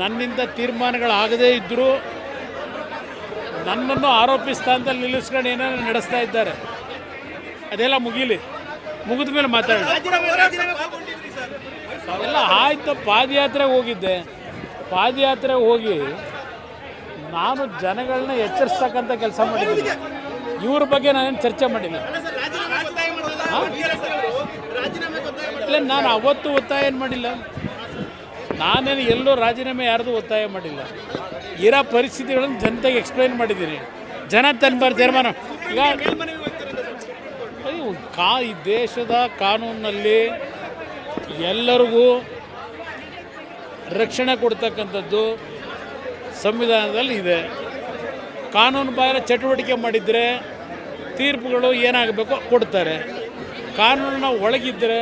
ನನ್ನಿಂದ ತೀರ್ಮಾನಗಳಾಗದೇ ಇದ್ದರೂ ನನ್ನನ್ನು ಆರೋಪಿ ಸ್ಥಾನದಲ್ಲಿ ನಿಲ್ಲಿಸ್ಕೊಂಡು ಏನೇನೋ ನಡೆಸ್ತಾ ಇದ್ದಾರೆ. ಅದೆಲ್ಲ ಮುಗೀಲಿ. ಮುಗಿದ ಮೇಲೆ ಮಾತಾಡೋಣ. ಎಲ್ಲ ಆಯ್ತು ಪಾದಯಾತ್ರೆಗೆ ಹೋಗಿದ್ದೆ. ಪಾದಯಾತ್ರೆಗೆ ಹೋಗಿ ನಾನು ಜನಗಳನ್ನ ಎಚ್ಚರಿಸ್ತಕ್ಕಂಥ ಕೆಲಸ ಮಾಡಿದ್ದೀನಿ. ಇವ್ರ ಬಗ್ಗೆ ನಾನೇನು ಚರ್ಚೆ ಮಾಡಿಲ್ಲ? ಇಲ್ಲ ನಾನು ಅವತ್ತು ಒತ್ತಾಯ ಏನು ಮಾಡಿಲ್ಲ. ನಾನೇನು ಎಲ್ಲೂ ರಾಜೀನಾಮೆ ಯಾರ್ದು ಒತ್ತಾಯ ಮಾಡಿಲ್ಲ. ಇರೋ ಪರಿಸ್ಥಿತಿಗಳನ್ನು ಜನತೆಗೆ ಎಕ್ಸ್ಪ್ಲೈನ್ ಮಾಡಿದ್ದೀನಿ. ಜನ ತನ್ಬಾರ್ದು ತೀರ್ಮಾನ ಈಗ ಕಾ ಈ ದೇಶದ ಕಾನೂನಿನಲ್ಲಿ ಎಲ್ಲರಿಗೂ ರಕ್ಷಣೆ ಕೊಡ್ತಕ್ಕಂಥದ್ದು ಸಂವಿಧಾನದಲ್ಲಿ ಇದೆ. ಕಾನೂನು ಬಾಹಿರ ಚಟುವಟಿಕೆ ಮಾಡಿದರೆ ತೀರ್ಪುಗಳು ಏನಾಗಬೇಕೋ ಕೊಡ್ತಾರೆ. ಕಾನೂನಿನ ಒಳಗಿದ್ದರೆ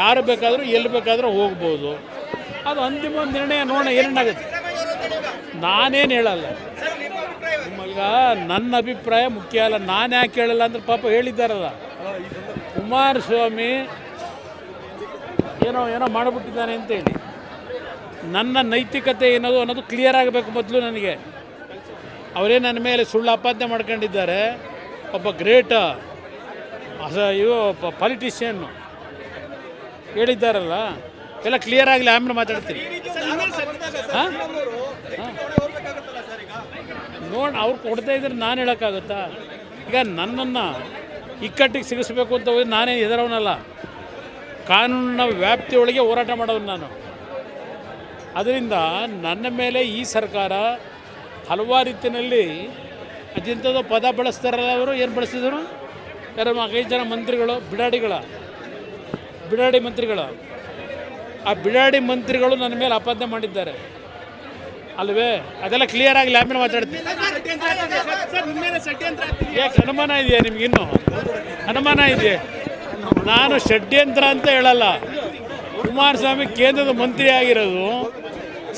ಯಾರು ಬೇಕಾದರೂ ಎಲ್ಲಿ ಬೇಕಾದರೂ ಹೋಗ್ಬೋದು. ಅದು ಅಂತಿಮ ನಿರ್ಣಯ ನೋಡೋಣ ಏನೇನಾಗುತ್ತೆ ನಾನೇನು ಹೇಳಲ್ಲ. ಈಗ ನನ್ನ ಅಭಿಪ್ರಾಯ ಮುಖ್ಯ ಅಲ್ಲ. ನಾನು ಯಾಕೆ ಹೇಳಲ್ಲ ಅಂದ್ರೆ ಪಾಪ ಹೇಳಿದ್ದಾರಲ್ಲ. ಕುಮಾರಸ್ವಾಮಿ ಏನೋ ಏನೋ ಮಾಡಿಬಿಟ್ಟಿದ್ದಾನೆ ಅಂತೇಳಿ ನನ್ನ ನೈತಿಕತೆ ಏನದು ಅನ್ನೋದು ಕ್ಲಿಯರ್ ಆಗಬೇಕು ಮೊದಲು ನನಗೆ. ಅವರೇ ನನ್ನ ಮೇಲೆ ಸುಳ್ಳು ಆಪಾದನೆ ಮಾಡ್ಕೊಂಡಿದ್ದಾರೆ. ಒಬ್ಬ ಗ್ರೇಟ್, ಅಸ ಇವು ಪಾಲಿಟಿಷಿಯನ್ನು ಹೇಳಿದ್ದಾರಲ್ಲ. ಎಲ್ಲ ಕ್ಲಿಯರ್ ಆಗಲಿ, ಆಮೇಲೆ ಮಾತಾಡ್ತೀನಿ. ಹಾಂ? ನೋಡಿ, ಅವ್ರು ಕೊಡ್ತಾ ಇದ್ರೆ ನಾನು ಹೇಳೋಕ್ಕಾಗುತ್ತಾ? ಈಗ ನನ್ನನ್ನು ಇಕ್ಕಟ್ಟಿಗೆ ಸಿಗಿಸ್ಬೇಕು ಅಂತ ಹೋಗಿ ನಾನೇ ಹೆದರವನಲ್ಲ ಕಾನೂನಿನ ವ್ಯಾಪ್ತಿಯೊಳಗೆ ಹೋರಾಟ ಮಾಡೋದು ನಾನು. ಅದರಿಂದ ನನ್ನ ಮೇಲೆ ಈ ಸರ್ಕಾರ ಹಲವಾರು ರೀತಿಯಲ್ಲಿ ಅದಿಂಥದ್ದು ಪದ ಬಳಸ್ತಾರಲ್ಲ ಅವರು, ಏನು ಬಳಸ್ತಿದ್ರು? ಯಾರು ಐದು ಜನ ಮಂತ್ರಿಗಳು, ಬಿಡಾಡಿಗಳ. ಬಿಡಾಡಿ ಮಂತ್ರಿಗಳು. ಆ ಬಿಡಾಡಿ ಮಂತ್ರಿಗಳು ನನ್ನ ಮೇಲೆ ಅಪಾದನೆ ಮಾಡಿದ್ದಾರೆ. ಅಲ್ವೇ? ಅದೆಲ್ಲ ಕ್ಲಿಯರ್ ಆಗಿ ಆಮೇಲೆ ಮಾತಾಡ್ತೀನಿ. ಯಾಕೆ ಅನುಮಾನ ಇದೆಯಾ ನಿಮಗಿನ್ನು ಅನುಮಾನ ಇದೆ ನಾನು ಷಡ್ಯಂತ್ರ ಅಂತ ಹೇಳಲ್ಲ. ಕುಮಾರಸ್ವಾಮಿ ಕೇಂದ್ರದ ಮಂತ್ರಿ ಆಗಿರೋದು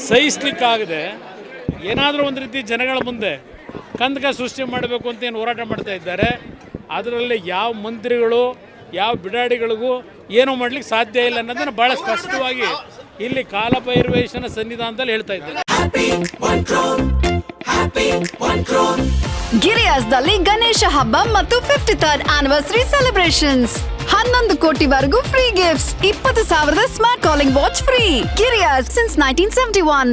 ಸಹಿಸ್ಲಿಕ್ಕಾಗದೆ ಏನಾದರೂ ಒಂದು ರೀತಿ ಜನಗಳ ಮುಂದೆ ಕಂದಕ ಸೃಷ್ಟಿ ಮಾಡಬೇಕು ಅಂತ ಏನು ಹೋರಾಟ ಮಾಡ್ತಾ ಇದ್ದಾರೆ. ಅದರಲ್ಲಿ ಯಾವ ಮಂತ್ರಿಗಳು ಯಾವ ಬಿಡಾಡಿಗಳಿಗೂ ಏನೂ ಮಾಡ್ಲಿಕ್ಕೆ ಸಾಧ್ಯ ಇಲ್ಲ ಅನ್ನೋದನ್ನು ಭಾಳ ಸ್ಪಷ್ಟವಾಗಿ ಇಲ್ಲಿ ಕಾಲಭೈರವೇಶನ ಸನ್ನಿಧಾನದಲ್ಲಿ ಹೇಳ್ತಾ ಇದ್ದಾರೆ. ಗಿರಿಯಾಸ್ದಲ್ಲಿ ಗಣೇಶ ಹಬ್ಬ ಮತ್ತು ಫಿಫ್ಟಿ ಥರ್ಡ್ ಆನಿವರ್ಸರಿ ಸೆಲೆಬ್ರೇಷನ್ಸ್ ಹನ್ನೊಂದು ಕೋಟಿವರೆಗೂ ಫ್ರೀ ಗಿಫ್ಟ್ಸ್ ಇಪ್ಪತ್ತು ಸಾವಿರದ smart calling watch free Giriyas since nineteen seventy one